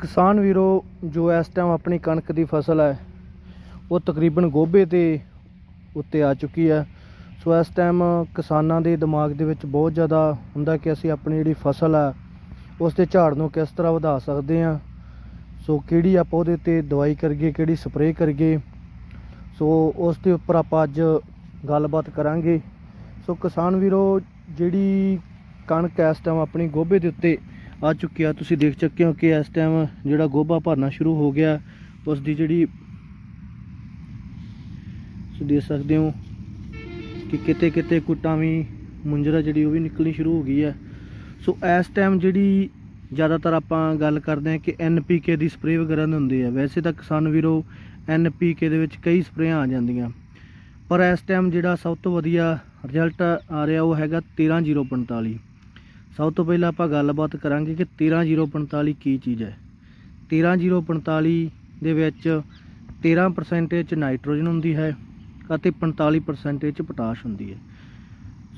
ਕਿਸਾਨ ਵੀਰੋ, ਜੋ ਇਸ ਟਾਈਮ ਆਪਣੀ ਕਣਕ ਦੀ ਫਸਲ ਹੈ, ਉਹ ਤਕਰੀਬਨ ਗੋਭੇ ਤੇ ਉੱਤੇ ਆ ਚੁੱਕੀ ਹੈ। ਸੋ ਇਸ ਟਾਈਮ ਕਿਸਾਨਾਂ ਦੇ ਦਿਮਾਗ ਦੇ ਵਿੱਚ ਬਹੁਤ ਜ਼ਿਆਦਾ ਹੁੰਦਾ ਕਿ ਅਸੀਂ ਆਪਣੀ ਜਿਹੜੀ ਫਸਲ ਹੈ, ਉਸ ਦੇ ਝਾੜ ਨੂੰ ਕਿਸ ਤਰ੍ਹਾਂ ਵਧਾ ਸਕਦੇ ਹਾਂ। ਸੋ ਕਿਹੜੀ ਆਪਾਂ ਉਹਦੇ ਤੇ ਦਵਾਈ ਕਰੀਏ, ਕਿਹੜੀ ਸਪਰੇਅ ਕਰੀਏ। ਸੋ ਉਸ ਦੇ ਉੱਪਰ ਆਪਾਂ ਅੱਜ ਗੱਲਬਾਤ ਕਰਾਂਗੇ। ਸੋ ਕਿਸਾਨ ਵੀਰੋ, ਜਿਹੜੀ ਕਣਕ ਇਸ ਟਾਈਮ ਆਪਣੀ ਗੋਭੇ ਦੇ ਉੱਤੇ ਆ ਚੁੱਕਿਆ। ਤੁਸੀਂ ਦੇਖ ਚੁੱਕੇ ਹੋ ਕਿ ਇਸ ਟਾਈਮ ਜਿਹੜਾ ਗੋਭਾ ਭਰਨਾ ਸ਼ੁਰੂ ਹੋ ਗਿਆ ਉਸ ਦੀ ਜਿਹੜੀ ਤੁਸੀਂ ਦੇਖ ਸਕਦੇ ਹੋ ਕਿ ਕਿਤੇ ਕਿਤੇ ਕੁੱਟਾਂ ਵੀ, ਮੁੰਜਰਾ ਜਿਹੜੀ ਉਹ ਵੀ ਨਿਕਲਣੀ ਸ਼ੁਰੂ ਹੋ ਗਈ ਹੈ। ਸੋ ਇਸ ਟਾਈਮ ਜਿਹੜੀ ਜ਼ਿਆਦਾਤਰ ਆਪਾਂ ਗੱਲ ਕਰਦੇ ਹਾਂ ਕਿ ਐਨਪੀਕੇ ਦੀ ਸਪਰੇਅ ਵਗੈਰਾ ਦੇ ਹੁੰਦੀ ਹੈ। ਵੈਸੇ ਤਾਂ ਕਿਸਾਨ ਵੀਰੋ ਐਨਪੀਕੇ ਦੇ ਵਿੱਚ ਕਈ ਸਪਰੇਆਂ ਆ ਜਾਂਦੀਆਂ। ਪਰ ਇਸ ਟਾਈਮ ਜਿਹੜਾ ਸਭ ਤੋਂ ਵਧੀਆ ਰਿਜ਼ਲਟ ਆ ਰਿਹਾ ਉਹ ਹੈਗਾ 13045 ਸਭ ਤੋਂ ਪਹਿਲਾਂ ਆਪਾਂ ਗੱਲਬਾਤ ਕਰਾਂਗੇ ਕਿ 13045 ਕੀ ਚੀਜ਼ ਹੈ। 13045 ਦੇ ਵਿੱਚ 13% ਚ ਨਾਈਟ੍ਰੋਜਨ ਹੁੰਦੀ ਹੈ ਅਤੇ 45% ਚ ਪੋਟਾਸ਼ ਹੁੰਦੀ ਹੈ।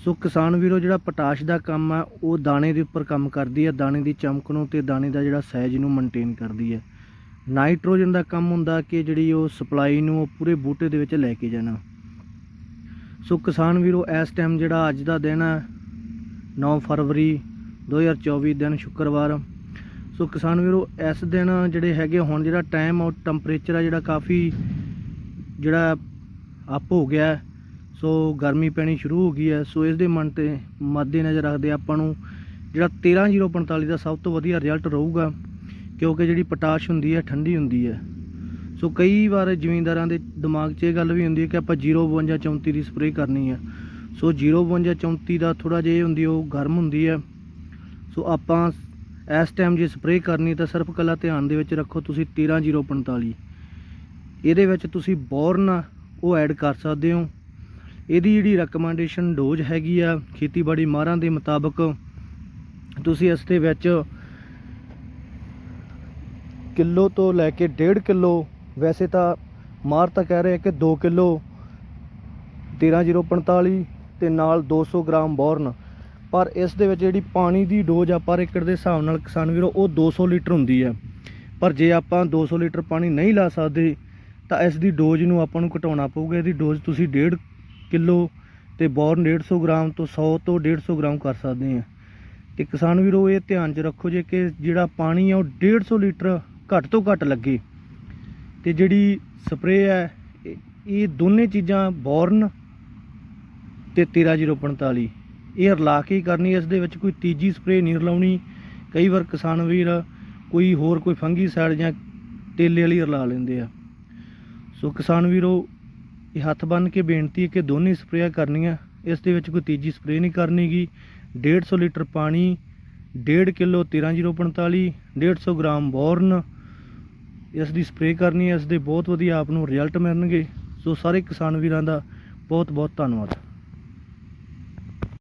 ਸੋ ਕਿਸਾਨ ਵੀਰੋ, ਜਿਹੜਾ ਪੋਟਾਸ਼ ਦਾ ਕੰਮ ਆ, ਉਹ ਦਾਣੇ ਦੇ ਉੱਪਰ ਕੰਮ ਕਰਦੀ ਹੈ। ਦਾਣੇ ਦੀ ਚਮਕ ਨੂੰ ਤੇ ਦਾਣੇ ਦਾ ਜਿਹੜਾ ਸਾਈਜ਼ ਨੂੰ ਮੇਨਟੇਨ ਕਰਦੀ ਹੈ। ਨਾਈਟ੍ਰੋਜਨ ਦਾ ਕੰਮ ਹੁੰਦਾ ਕਿ ਜਿਹੜੀ ਉਹ ਸਪਲਾਈ ਨੂੰ ਉਹ ਪੂਰੇ ਬੂਟੇ ਦੇ ਵਿੱਚ ਲੈ ਕੇ ਜਾਣਾ। ਸੋ ਕਿਸਾਨ ਵੀਰੋ, ਇਸ ਟਾਈਮ ਜਿਹੜਾ ਅੱਜ ਦਾ ਦਿਨ ਹੈ 9 ਫਰਵਰੀ 2024 ਦਿਨ ਸ਼ੁੱਕਰਵਾਰ। ਸੋ ਕਿਸਾਨ ਵੀਰੋ, ਇਸ ਦਿਨ ਜਿਹੜੇ ਹੈਗੇ ਹੁਣ ਜਿਹੜਾ ਟਾਈਮ ਔਰ ਟੈਂਪਰੇਚਰ ਆ ਜਿਹੜਾ ਕਾਫੀ ਜਿਹੜਾ ਅਪ ਹੋ ਗਿਆ ਸੋ ਗਰਮੀ ਪੈਣੀ ਸ਼ੁਰੂ ਹੋ ਗਈ ਹੈ। ਸੋ ਇਸ ਦੇ ਮਨ ਤੇ ਮੱਦੇ ਨਜ਼ਰ ਰੱਖਦੇ ਆਪਾਂ ਨੂੰ। ਜਿਹੜਾ 13045 ਦਾ ਸਭ ਤੋਂ ਵਧੀਆ ਰਿਜ਼ਲਟ ਰਹੂਗਾ, ਕਿਉਂਕਿ ਜਿਹੜੀ ਪੋਟਾਸ਼ ਹੁੰਦੀ ਹੈ, ਠੰਡੀ ਹੁੰਦੀ ਹੈ। ਸੋ ਕਈ ਵਾਰ ਜ਼ਿਮੀਂਦਾਰਾਂ ਦੇ ਦਿਮਾਗ 'ਚ ਇਹ ਗੱਲ ਵੀ ਹੁੰਦੀ ਹੈ ਕਿ ਆਪਾਂ 052 34 ਦੀ ਸਪਰੇਅ ਕਰਨੀ ਹੈ। ਸੋ 052 34 ਦਾ ਥੋੜਾ ਜਿਹਾ ਹੁੰਦੀ, ਉਹ ਗਰਮ ਹੁੰਦੀ ਹੈ। ਸੋ ਆਪਾਂ ਇਸ ਟਾਈਮ ਜੇ ਸਪਰੇਅ ਕਰਨੀ, ਤਾਂ ਸਿਰਫ ਕੱਲਾ ਧਿਆਨ ਦੇ ਵਿੱਚ ਰੱਖੋ, ਤੁਸੀਂ 13045 ਇਹਦੇ ਵਿੱਚ ਤੁਸੀਂ ਬੋਰਨ ਉਹ ਐਡ ਕਰ ਸਕਦੇ ਹੋ। ਇਹਦੀ ਜਿਹੜੀ ਰეკਮੈਂਡੇਸ਼ਨ ਡੋਜ਼ ਹੈਗੀ ਆ, ਖੇਤੀਬਾੜੀ ਮਾਹਰਾਂ ਦੇ ਮੁਤਾਬਕ, ਤੁਸੀਂ ਇਸ ਦੇ ਵਿੱਚ ਕਿਲੋ ਤੋਂ ਲੈ ਕੇ 1.5 ਕਿਲੋ, ਵੈਸੇ ਤਾਂ ਮਾਰ ਤਾਂ ਕਹਿ ਰਹੇ ਕਿ 2 ਕਿਲੋ 13045 ਤੇ ਨਾਲ 200 ਗ੍ਰਾਮ ਬੋਰਨ। ਪਰ ਇਸ ਦੇ ਵਿੱਚ ਜਿਹੜੀ ਪਾਣੀ ਦੀ ਡੋਜ਼ ਆ ਪਰ ਏਕੜ ਦੇ ਹਿਸਾਬ ਨਾਲ ਕਿਸਾਨ ਵੀਰੋ, ਉਹ 200 ਲੀਟਰ ਹੁੰਦੀ ਹੈ। ਪਰ ਜੇ ਆਪਾਂ 200 ਲੀਟਰ ਪਾਣੀ ਨਹੀਂ ਲਾ ਸਕਦੇ, ਤਾਂ ਇਸ ਦੀ ਡੋਜ਼ ਨੂੰ ਆਪਾਂ ਨੂੰ ਘਟਾਉਣਾ ਪਊਗਾ। ਇਹਦੀ ਡੋਜ਼ ਤੁਸੀਂ 1.5 ਕਿਲੋ ਤੇ ਬੋਰਨ 150 ਗ੍ਰਾਮ ਤੋਂ 100 ਤੋਂ 150 ਗ੍ਰਾਮ ਕਰ ਸਕਦੇ ਆ ਤੇ ਕਿਸਾਨ ਵੀਰੋ, ਇਹ ਧਿਆਨ 'ਚ ਰੱਖੋ ਜੇ ਕਿ ਜਿਹੜਾ ਪਾਣੀ ਆ, ਉਹ 150 ਲੀਟਰ ਘੱਟ ਤੋਂ ਘੱਟ ਲੱਗੇ। ਤੇ ਜਿਹੜੀ ਸਪਰੇਅ ਹੈ ਇਹ- ਇਹ ਦੋਨੇ ਚੀਜ਼ਾਂ, ਬੋਰਨ ਤੇ 13045 ਇਹ ਰਲਾ ਕੇ ਹੀ ਕਰਨੀ, ਇਸ ਦੇ ਵਿੱਚ ਕੋਈ ਤੀਜੀ ਸਪਰੇਅ ਨਹੀਂ ਰਲਾਉਣੀ। ਕਈ ਵਾਰ ਕਿਸਾਨ ਵੀਰ ਕੋਈ ਹੋਰ ਕੋਈ ਫੰਗੀ ਸਾਈਡ ਜਾਂ ਤੇਲੇ ਵਾਲੀ ਰਲਾ ਲੈਂਦੇ ਆ। ਸੋ ਕਿਸਾਨ ਵੀਰੋ, ਇਹ ਹੱਥ ਬੰਨ ਕੇ ਬੇਨਤੀ ਹੈ ਕਿ ਦੋਨੇ ਸਪਰੇਅ ਕਰਨੀਆਂ। ਇਸ ਦੇ ਵਿੱਚ ਕੋਈ ਤੀਜੀ ਸਪਰੇਅ ਨਹੀਂ ਕਰਨੀਗੀ। 150 ਲੀਟਰ ਪਾਣੀ 1.5 ਕਿਲੋ 13045 150 ਗ੍ਰਾਮ ਬੋਰਨ ਇਸ ਦੀ ਸਪਰੇਅ ਕਰਨੀ ਹੈ। ਇਸ ਦੇ ਬਹੁਤ ਵਧੀਆ ਆਪ ਨੂੰ ਰਿਜ਼ਲਟ ਮਿਲਣਗੇ। ਸੋ ਸਾਰੇ ਕਿਸਾਨ ਵੀਰਾਂ ਦਾ ਬਹੁਤ ਬਹੁਤ ਧੰਨਵਾਦ।